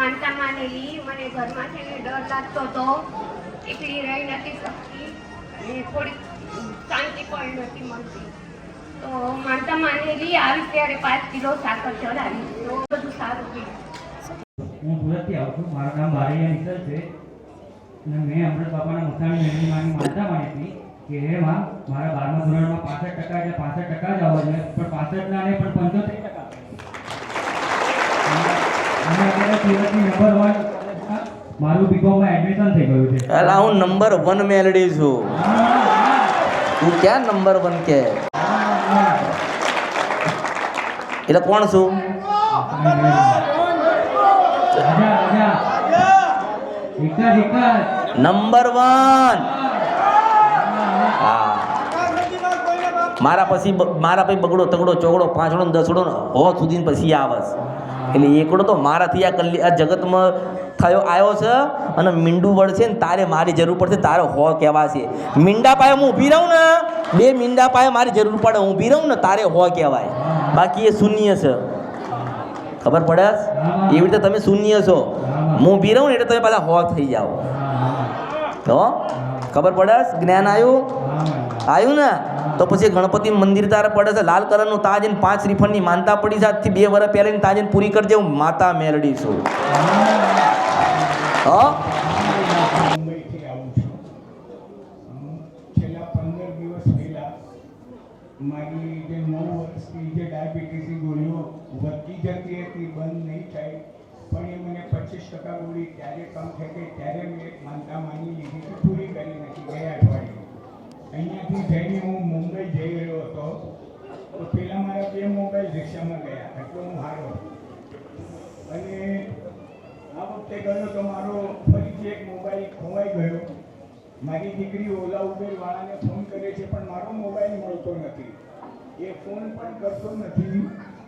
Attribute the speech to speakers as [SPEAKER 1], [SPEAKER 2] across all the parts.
[SPEAKER 1] માનતા માનેલી મને ઘરમાં છે ને ડર લાગતો હતો એકલી રહી નથી શકતી અને થોડીક શાંતિ પણ નથી મળતી. તો માનતા માનેલી આવી ત્યારે પાંચ કિલો સાકર ચડાવી. તો બધું સારું થયું.
[SPEAKER 2] હું સુરતથી આવું છું. મારું નામ બારૈયા નિશલ છે. અને મેં અમૃત બાપાના મુસાણી મેળવી માની માનતા માની હતી કે હે માં, મારા બારમા ધોરણમાં પાસઠ ટકા એટલે પાસઠ ટકા જ આવવા જોઈએ પણ પાસઠ ના નહીં પણ પંચોતેર અને અત્યારે સુરતની નંબર વન મારું બીકોમમાં એડમિશન થઈ ગયું છે.
[SPEAKER 3] અલા હું નંબર વન મેલડી છું. તું ક્યાં નંબર વન કે? એટલે કોણ છું? નંબર વન હા. મારા પછી મારા પછી બગડો તગડો ચોગડો પાંચડો ને દસડો ને હો સુધી પછી આવસ એટલે એકડો તો મારાથી આ કલ્લી આ જગતમાં થયો આવ્યો છે અને મીંડું વળશે ને તારે મારી જરૂર પડશે તારે હો કહેવાશે મીંડા પાયે હું ઊભી રહું ને બે મીંડા પાયે મારી જરૂર પડે હું ઊભી રહું ને તારે હો કહેવાય. બાકી એ શૂન્ય છે. ખબર પડે એવી રીતે તમે શૂન્ય છો. હું ઊભી રહું ને એટલે તમે પાછા હો થઈ જાઓ. તો ખબર પડે જ્ઞાન આવ્યું આવ્યું ને? તો પછી ગણપતિ મંદિર તારે પડે છે, લાલ કલરનું તાજ ને પાંચ શ્રીફળની માનતા પડી આજથી બે વર્ષ પહેલાની તાજ પૂરી કરજે, હું માતા મેળડી છું.
[SPEAKER 4] અહીંયાથી જઈને હું મુંબઈ જઈ રહ્યો હતો તો પેલા મારા બે મોબાઈલ હું હારો અને આ વખતે ગયો તો મારો ફરીથી એક મોબાઈલ ખોવાઈ ગયો. મારી દીકરી ઓલા ઉબેર વાળાને ફોન કરે છે, પણ મારો મોબાઈલ મળતો નથી. એ ફોન પણ કરતો નથી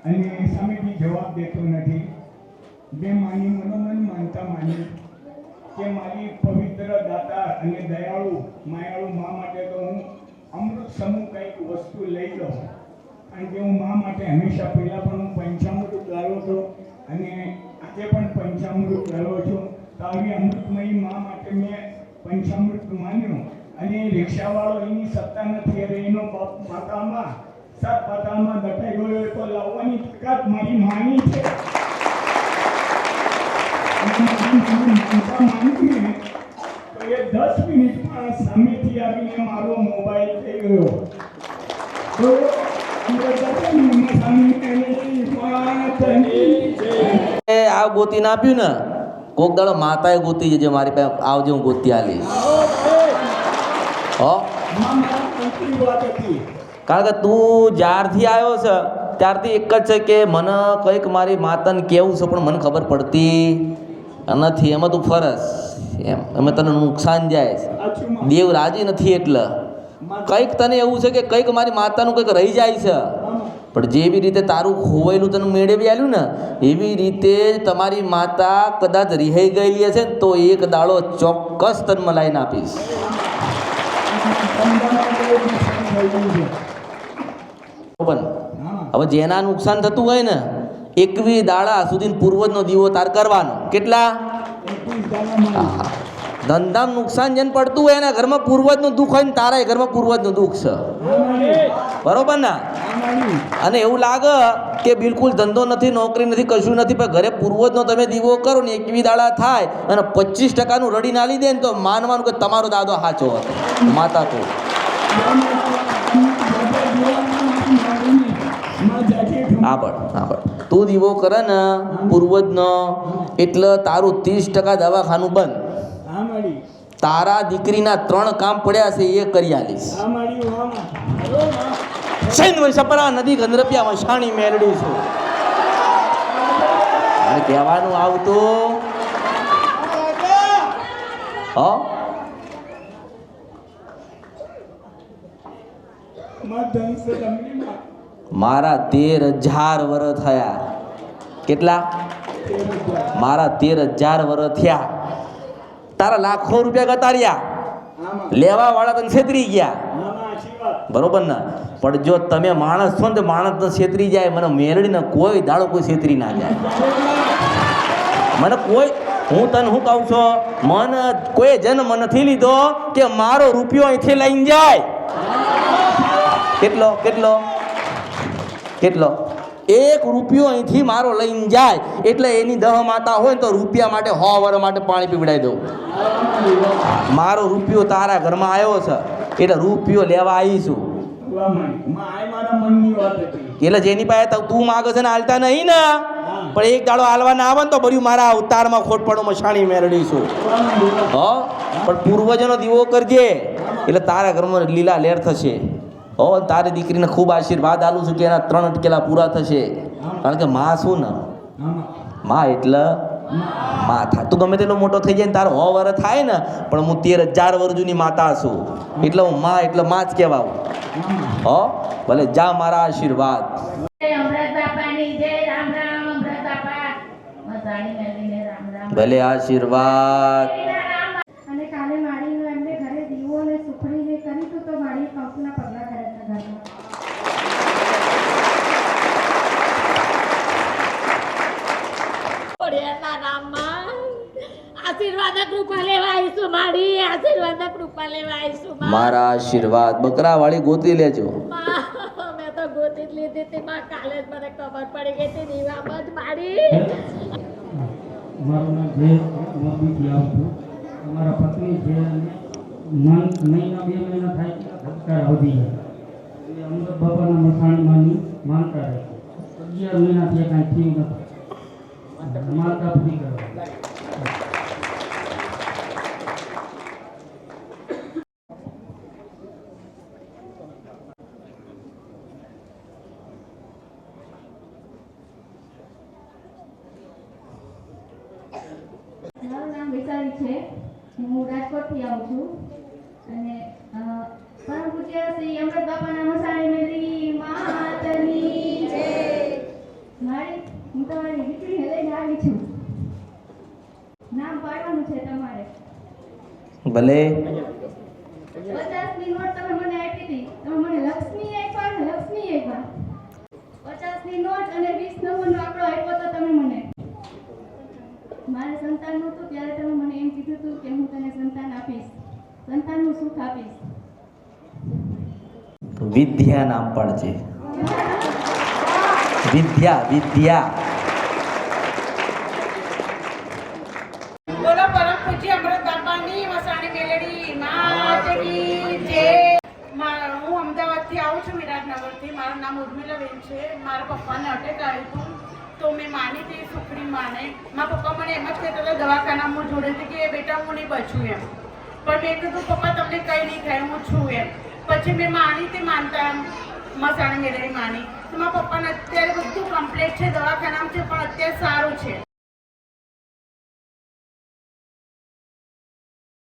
[SPEAKER 4] અને સામેથી જવાબ દેતો નથી. મેં માની મનોમન માનતા માની કે મારી પવિત્ર દાતા અને દયાળુ માયાળુ મા માટે તો હું અમૃત સમૂહ કંઈક વસ્તુ લઈ લઉં. કારણ કે હું મા માટે હંમેશા પહેલાં પણ હું પંચામૃત ગાળો હતો અને આજે પણ પંચામૃત ગાળો છું. તો આવી અમૃતમયી મા માટે મેં પંચામૃત માન્યું અને રિક્ષાવાળો એની સત્તા નથી. અરે એનો બાપ માતામાં, સાત માતામાં દટાઈ ગયો તો લાવવાની તાકાત મારી માની છે. તો એ દસ મિનિટમાં સામેથી આવીને મારો મોબાઈલ થઈ ગયો.
[SPEAKER 3] ગોતીને આપ્યું ને કોક દાડો માતાએ ગોતી જજે મારી પાસે આવજે હું ગોતી આલી હો? કારણ કે તું જ્યારથી આવ્યો છે ત્યારથી એક જ છે કે મને કંઈક મારી માતાને કેવું છે પણ મને ખબર પડતી નથી. એમાં તું ફરસ. એમ એમાં તને નુકસાન જાય દેવ રાજી નથી એટલે. કંઈક તને એવું છે કે કંઈક મારી માતાનું કંઈક રહી જાય છે. પણ જેવી રીતે તારું ખોવાયેલું તને મેળવી આવ્યું ને એવી રીતે તમારી માતા કદાચ રિહાઈ ગયેલી હશે ને તો એક દાડો ચોક્કસ તને મલાઈને આપીશ. હવે જેના નુકસાન થતું હોય ને એકવી દાડા સુધી પૂર્વજનો દીવો તાર કરવાનો. કેટલા? આહા. ધંધામાં નુકસાન જેને પડતું હોય એના ઘરમાં પૂર્વજનું દુઃખ હોય ને તારા ઘરમાં પૂર્વજનું દુઃખ છે. બરોબર ને? અને એવું લાગે કે બિલકુલ ધંધો નથી, નોકરી નથી, કશું નથી, પણ ઘરે પૂર્વજનો તમે દીવો કરો ને એકવી દાડા થાય અને પચીસ ટકાનું રડી નાલી દે ને તો માનવાનું કે તમારો દાદો સાચો હતો. માતા તો. આબળ આબળ તું દીવો કરે ને પૂર્વજનો, એટલે તારું ત્રીસ ટકા દવાખાનું બંધ. તારા દીકરીના ત્રણ કામ પડ્યા છે એ કરી આલીશ. સૈન સપરા નદી ગંદરપિયા વસાણી મેળડી છું. અને કહેવાનું આવતું. હ? મારા તેર હજાર વર થયા. કેટલા? મારા તેર હજાર વર થયા. તારા લાખો રૂપિયા ગતાર્યા લેવા વાળા તને છેતરી ગયા. બરોબર ને? પણ જો તમે માણસ છો ને તો માણસ તો છેતરી જાય. મને મેળડીને કોઈ દાડો કોઈ છેતરી ના જાય. મને કોઈ, હું તને શું કહું છું? મન, કોઈ જન્મ નથી લીધો કે મારો રૂપિયો અહીંથી લઈને જાય. કેટલો કેટલો? કેટલો? એક રૂપિયો અહીંથી મારો લઈને જાય, એટલે એની દહ માતા હોય તો રૂપિયા માટે હો વર માટે પાણી પીવડાવી દઉં. મારો રૂપિયો તારા ઘરમાં આવ્યો છે, એટલે રૂપિયો લેવા આવીશું એટલે જેની પાસે તું માગે છે ને હાલતા નહીં ને. પણ એક દાડો હાલવા ના આવે ને તો બધું મારા અવતારમાં ખોટપણોમાં છાણી મેળવીશું હ? પણ પૂર્વજનો દીવો કરજે, એટલે તારા ઘરમાં લીલા લેર થશે. અને તારી દીકરીને ખૂબ આશીર્વાદ આલું છું કે એના ત્રણ અટકેલા પૂરા થશે. કારણ કે માં શું ને. માં એટલે માં થાય. તું ગમે તેટલો મોટો થઈ જાય ને તારો હો વર થાય ને પણ હું તેર હજાર વર્જુની જૂની માતા છું. એટલે હું માં એટલે માં જ કહેવાઉં. હો ભલે જા મારા આશીર્વાદ.
[SPEAKER 5] ભલે બાપાની જય રામ રામ અમૃત બાપા મસાણી મેલીને રામ રામ
[SPEAKER 3] ભલે આશીર્વાદ
[SPEAKER 6] અને કાલે માળીનું એમને ઘરે દીવો અને સુખડીને કરી હતું તો માળી કંકુના પગલાં કર્યા હતા ઘરમાં
[SPEAKER 5] ઓડિયાના નામમાં આશીર્વાદ કૃપા લેવા આવીશું મારી આશીર્વાદ કૃપા લેવા આવીશું
[SPEAKER 3] મારા આશીર્વાદ બકરા વાળી ગોતી લેજો.
[SPEAKER 5] માં, તો ગોતી જ લીધી હતી માં કાલે જ મને ખબર પડી ગઈ હતી દીવામાં જ મારી.
[SPEAKER 2] મારું નામ જય મોરબીથી આવું છું અમારા પત્ની છે મન મહિના બે મહિના થાય છે વધી ગયા અમૃત બાબાના મસાણીમાંની માનતા રહે અગિયાર મહિનાથી કાંઈ થયું નથી. માનતા પૂરી કરવા
[SPEAKER 6] મારું વિશાલી છે. હું રાજકોટથી આવું છું. અને પરમ પૂજ્ય શ્રી અમૃત બાપાના મસાણી મેરી માતની જય મારી, હું તમારી દીકરીને લઈને આવી છું. નામ પાડવાનું છે તમારે.
[SPEAKER 3] ભલે
[SPEAKER 6] પચાસની નોટ તમે મને આપી હતી તમે મને લક્ષ્મી આપ્યા અને લક્ષ્મી આપ્યા પચાસની નોટ અને વીસ નંબરનો આંકડો આપ્યો તો તમે મને મારે સંતાન નહોતું ત્યારે તમે મને એમ કીધું હતું કે હું તને સંતાન આપીશ. સંતાનનું સુખ આપીશ.
[SPEAKER 3] વિદ્યા નામ પડજે. વિદ્યા વિદ્યા.
[SPEAKER 7] બોલો પરમ પૂજ્ય અમૃત બાપાની વસાણી મેલડી માતની જય. હું અમદાવાદથી આવું છું વિરાટનગરથી. મારું નામ ઉર્મિલાબેન છે. મારા પપ્પાને અટેક આવ્યું હતું. તો મેં માની હતી સુખડી માને. મારા પપ્પા મને એમ જ કહેતા હતા, દવાખાનામાં જોડેથી કે બેટા હું નહીં બચું એમ. પણ મેં કીધું, પપ્પા, તમને કંઈ નહીં થાય, હું છું એમ. પછી મેં માની તે માનતા મસાણ મેળવી માની. તો મારા પપ્પાને અત્યારે બધું કમ્પ્લેટ છે, દવાખાનામાં છે, પણ અત્યારે સારું છે.